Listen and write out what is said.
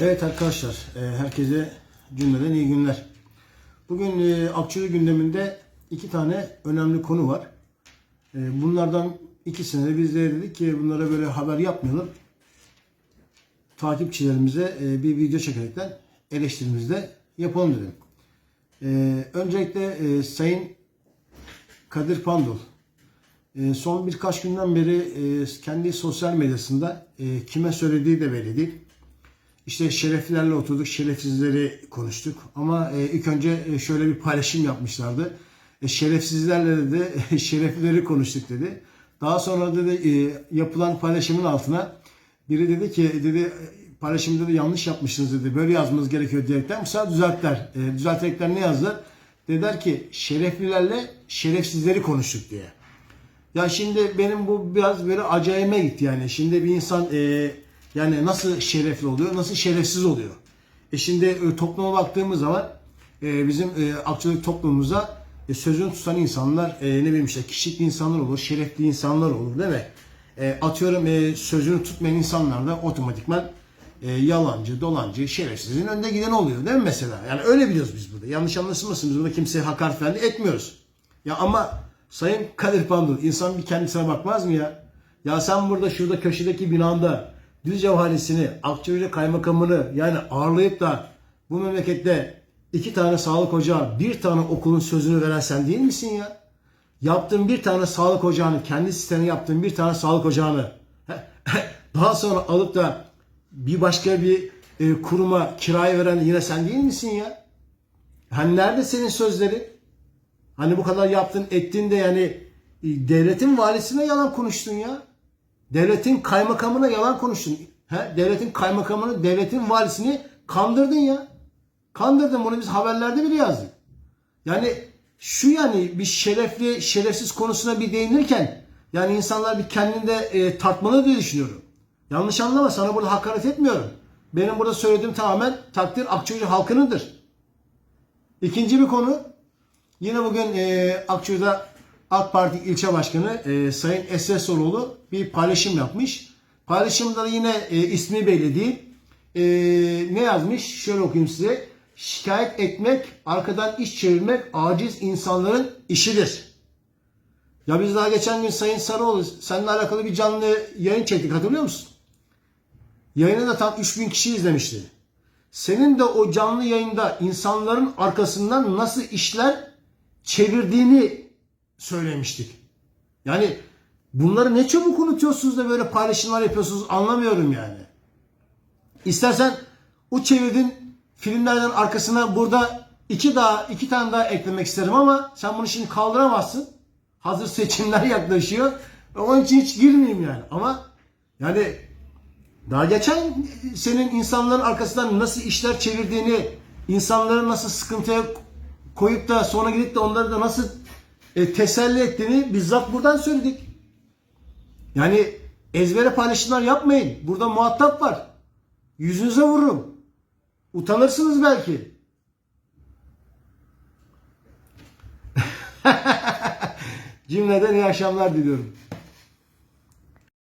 Evet arkadaşlar, e, herkese cümleden iyi günler. Bugün e, Akçeli gündeminde iki tane önemli konu var. E, Bunlardan ikisini de biz de dedik ki bunlara böyle haber yapmayalım. Takipçilerimize bir video çekerekten eleştirimizi de yapalım dedim. Öncelikle Sayın Kadir Pandol e, son birkaç günden beri kendi sosyal medyasında kime söylediği de belli değil. İşte şereflilerle oturduk, şerefsizleri konuştuk. Ama e, ilk önce e, şöyle bir paylaşım yapmışlardı. E, şerefsizlerle de şereflileri konuştuk dedi. Daha sonra dedi yapılan paylaşımın altına biri dedi ki dedi paylaşımda da yanlış yapmışsınız dedi. Böyle yazmanız gerekiyor diyerekten bu sefer düzelttiler. E, düzelterekler ne yazdılar? Dediler ki şereflilerle şerefsizleri konuştuk diye. Ya şimdi benim bu biraz böyle acayime gitti yani. Şimdi bir insan e, yani nasıl şerefli oluyor, nasıl şerefsiz oluyor? E şimdi e, topluma baktığımız zaman e, bizim e, Akçalık toplumumuzda e, sözünü tutan insanlar e, ne bileyim işte kişilikli insanlar olur, şerefli insanlar olur değil mi? E, atıyorum e, sözünü tutmayan insanlar da otomatikman e, yalancı, dolancı, şerefsizin önde giden oluyor değil mi mesela? Yani öyle biliyoruz biz burada. Yanlış anlaşılmasın biz burada kimseye hakaret falan etmiyoruz. Ya ama Sayın Kadir Pandul insan bir kendisine bakmaz mı ya? Ya sen burada şurada köşedeki binanda Düzce valisini, Akçakoca kaymakamını yani ağırlayıp da bu memlekette iki tane sağlık ocağı, bir tane okulun sözünü veren sen değil misin ya? Yaptığın bir tane sağlık ocağını, kendi sistemine yaptığın bir tane sağlık ocağını daha sonra alıp da bir başka bir e, kuruma kiraya veren yine sen değil misin ya? Hani nerede senin sözlerin? Hani bu kadar yaptın ettin de yani e, devletin valisine yalan konuştun ya. Devletin kaymakamına yalan konuştun. He? Devletin kaymakamını, devletin valisini kandırdın ya. Kandırdın bunu biz haberlerde bile yazdık. Yani şu yani bir şerefli, şerefsiz konusuna bir değinirken yani insanlar bir kendinde e, tartmalı diye düşünüyorum. Yanlış anlama sana burada hakaret etmiyorum. Benim burada söylediğim tamamen takdir Akçakoca halkınındır. İkinci bir konu Yine bugün e, Akçay'da AK Parti ilçe başkanı e, Sayın Esres Soroğlu bir paylaşım yapmış. Paylaşımda da yine e, ismi belli değil. E, ne yazmış? Şöyle okuyayım size. Şikayet etmek, arkadan iş çevirmek aciz insanların işidir. Ya biz daha geçen gün Sayın Sarıoğlu seninle alakalı bir canlı yayın çektik hatırlıyor musun? Yayını da tam 3000 kişi izlemişti. Senin de o canlı yayında insanların arkasından nasıl işler çevirdiğini söylemiştik. Yani bunları ne çabuk unutuyorsunuz da böyle paylaşımlar yapıyorsunuz anlamıyorum yani. İstersen o çevirdiğin filmlerden arkasına burada iki daha iki tane daha eklemek isterim ama sen bunu şimdi kaldıramazsın. Hazır seçimler yaklaşıyor. Onun için hiç girmeyeyim yani. Ama yani daha geçen senin insanların arkasından nasıl işler çevirdiğini, insanları nasıl sıkıntıya koyup da sonra gidip de onları da nasıl e, teselli ettiğini bizzat buradan söyledik. Yani ezbere paylaşımlar yapmayın. Burada muhatap var. Yüzünüze vururum. Utanırsınız belki. Cümleden iyi akşamlar diliyorum.